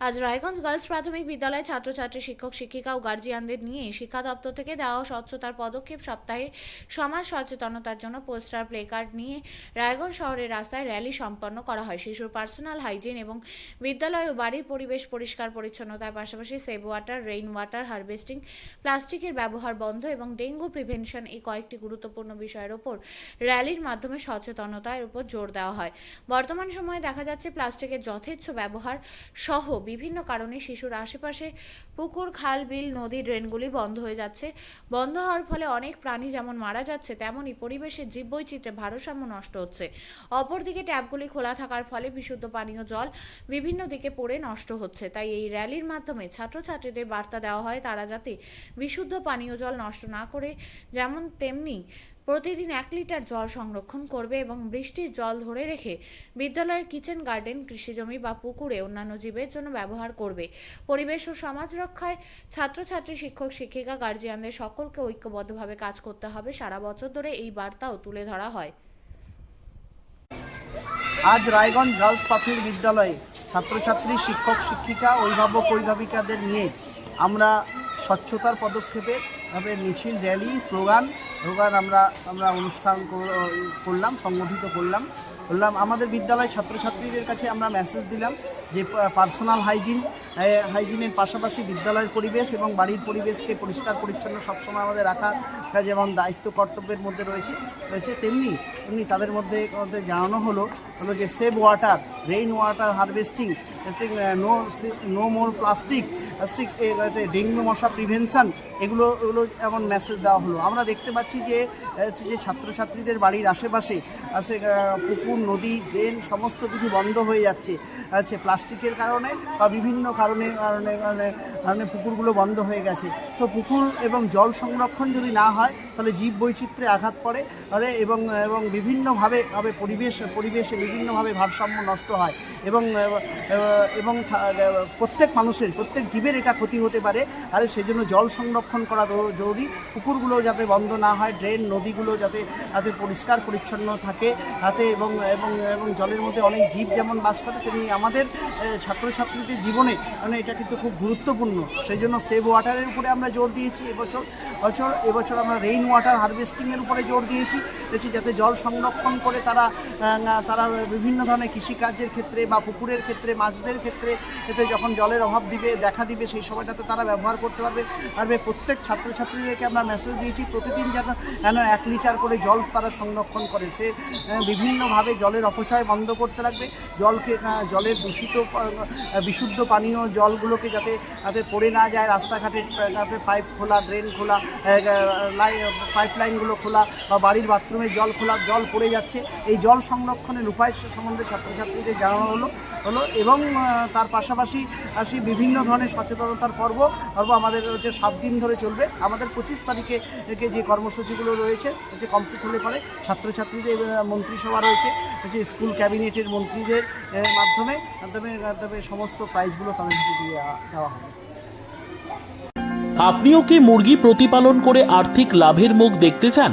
Raiganj girls প্রাথমিক বিদ্যালয়ে ছাত্রছাত্রী, শিক্ষক, শিক্ষিকা ও গার্জিয়ানদের নিয়ে শিক্ষা দপ্তর থেকে দেওয়া স্বচ্ছতার পদক্ষেপ সপ্তাহে সমাজ সচেতনতার জন্য পোস্টার প্লেকার্ড নিয়ে রায়গঞ্জ শহরের রাস্তায় র্যালি সম্পন্ন করা হয়। শিশুর পার্সোনাল হাইজিন এবং বিদ্যালয় ও বাড়ির পরিবেশ পরিষ্কার পরিচ্ছন্নতার পাশাপাশি save water, rain water, harvesting, প্লাস্টিকের ব্যবহার বন্ধ এবং ডেঙ্গু প্রিভেনশন এই কয়েকটি গুরুত্বপূর্ণ বিষয়ের ওপর র্যালির মাধ্যমে সচেতনতার উপর জোর দেওয়া হয়। বর্তমান সময়ে দেখা যাচ্ছে প্লাস্টিকের যথেচ্ছ ব্যবহার সহ বিভিন্ন কারণে শিশুর আশেপাশে পুকুর, খাল, বিল, নদী, ড্রেনগুলি বন্ধ হয়ে যাচ্ছে। বন্ধ হওয়ার ফলে অনেক প্রাণী যেমন মারা যাচ্ছে তেমনই পরিবেশের জীববৈচিত্র্যের ভারসাম্য নষ্ট হচ্ছে। অপরদিকে ট্যাপগুলি খোলা থাকার ফলে বিশুদ্ধ পানীয় জল বিভিন্ন দিকে পড়ে নষ্ট হচ্ছে। তাই এই র্যালির মাধ্যমে ছাত্রছাত্রীদের বার্তা দেওয়া হয়, তারা যাতে বিশুদ্ধ পানীয় জল নষ্ট না করে, যেমন তেমনি প্রতিদিন এক লিটার জল সংরক্ষণ করবে এবং বৃষ্টির জল ধরে রেখে বিদ্যালয়ের কিচেন গার্ডেন, কৃষিজমি বা পুকুরে অন্যান্য জীবের জন্য ব্যবহার করবে। পরিবেশ ও সমাজ রক্ষায় ছাত্রছাত্রী, শিক্ষক, শিক্ষিকা গার্জিয়ানদের সকলকে ঐক্যবদ্ধভাবে কাজ করতে হবে। সারা বছর ধরে এই বার্তাও তুলে ধরা হয়। আজ রায়গঞ্জ গার্লস প্রাথমিক বিদ্যালয়ে ছাত্রছাত্রী, শিক্ষক, শিক্ষিকা, অভিভাবক, অভিভাবিকাদের নিয়ে আমরা স্বচ্ছতার পদক্ষেপে মিছিল র্যালি স্লোগান স্লোগান আমরা আমরা অনুষ্ঠান কর- করলাম সংগঠিত করলাম। করলাম আমাদের বিদ্যালয় ছাত্রছাত্রীদের কাছে আমরা মেসেজ দিলাম যে পার্সোনাল হাইজিন হাইজিনের পাশাপাশি বিদ্যালয়ের পরিবেশ এবং বাড়ির পরিবেশকে পরিষ্কার পরিচ্ছন্ন সবসময় আমাদের রাখা যেমন দায়িত্ব কর্তব্যের মধ্যে রয়েছে রয়েছে তেমনি তেমনি তাদের মধ্যে জানানো হলো হলো যে save water rain water harvesting no no more plastic plastic dengue মশা প্রিভেনশন এগুলো এগুলো এমন মেসেজ দেওয়া হলো। আমরা দেখতে পাচ্ছি যে যে ছাত্রছাত্রীদের বাড়ির আশেপাশে আছে আহ, পুকুর নদী, ড্রেন, সমস্ত কিছু বন্ধ হয়ে যাচ্ছে। হচ্ছে প্লাস্টিকের কারণে বা বিভিন্ন কারণে কারণে কারণে কারণে পুকুরগুলো বন্ধ হয়ে গেছে। তো পুকুর এবং জল সংরক্ষণ যদি না হয় তাহলে জীব বৈচিত্র্যে আঘাত পড়ে, তাহলে এবং এবং বিভিন্নভাবে, ভাবে পরিবেশ, পরিবেশে বিভিন্নভাবে ভারসাম্য নষ্ট হয়। এবং এবং প্রত্যেক মানুষের, প্রত্যেক জীবের এটা ক্ষতি হতে পারে। আর সেজন্য জল সংরক্ষণ করা জরুরি। পুকুরগুলো যাতে বন্ধ না হয়, ড্রেন, নদীগুলো যাতে যাতে পরিষ্কার পরিচ্ছন্ন থাকে। তাতে এবং এবং এবং জলের মধ্যে অনেক জীব যেমন বাস করে, তেমনি আমাদের ছাত্রছাত্রীদের জীবনে মানে এটা কিন্তু খুব গুরুত্বপূর্ণ। সেই জন্য সেভ ওয়াটারের উপরে আমরা জোর দিয়েছি। এবছর বছর এবছর আমরা রেইন ওয়াটার হারভেস্টিংয়ের উপরে জোর দিয়েছি। দিয়েছি যাতে জল সংরক্ষণ করে তারা তারা বিভিন্ন ধরনের কৃষিকার্যের ক্ষেত্রে বা পুকুরের ক্ষেত্রে, মাছদের ক্ষেত্রে, এতে যখন জলের অভাব দিবে, দেখা দিবে, সেই সময়টাতে তারা ব্যবহার করতে পারবে। পারবে প্রত্যেক ছাত্রছাত্রীদেরকে আমরা মেসেজ দিয়েছি, প্রতিদিন যেন যেন এক লিটার করে জল তারা সংরক্ষণ করে। সে বিভিন্নভাবে জলের অপচয় বন্ধ করতে লাগবে। জলকে জলের দূষিত বিশুদ্ধ পানীয় জলগুলোকে যাতে যাতে পড়ে না যায় রাস্তাঘাটে, যাতে পাইপ খোলা, ড্রেন খোলা পাইপ লাইনগুলো খোলা বা বাড়ির বাথরুমে জল খোলা, জল পড়ে যাচ্ছে। এই জল সংরক্ষণের উপায় সম্বন্ধে ছাত্রছাত্রীদের জানানো হলো হলো এবং তার পাশাপাশি আসি বিভিন্ন ধরনের সচেতনতার পর্ব পর্ব আমাদের হচ্ছে সাত দিন ধরে চলবে। আমাদের পঁচিশ তারিখে যে কর্মসূচিগুলো রয়েছে, হচ্ছে কমপ্লিট হলে পরে ছাত্রছাত্রীদের মন্ত্রিসভা রয়েছে, হচ্ছে স্কুল ক্যাবিনেটের মন্ত্রীদের মাধ্যমে মাধ্যমে মাধ্যমে সমস্ত প্রাইজগুলো তাদেরকে দিয়ে দেওয়া হবে। আপনিও কি মুরগি প্রতিপালন করে আর্থিক লাভের মুখ দেখতে চান?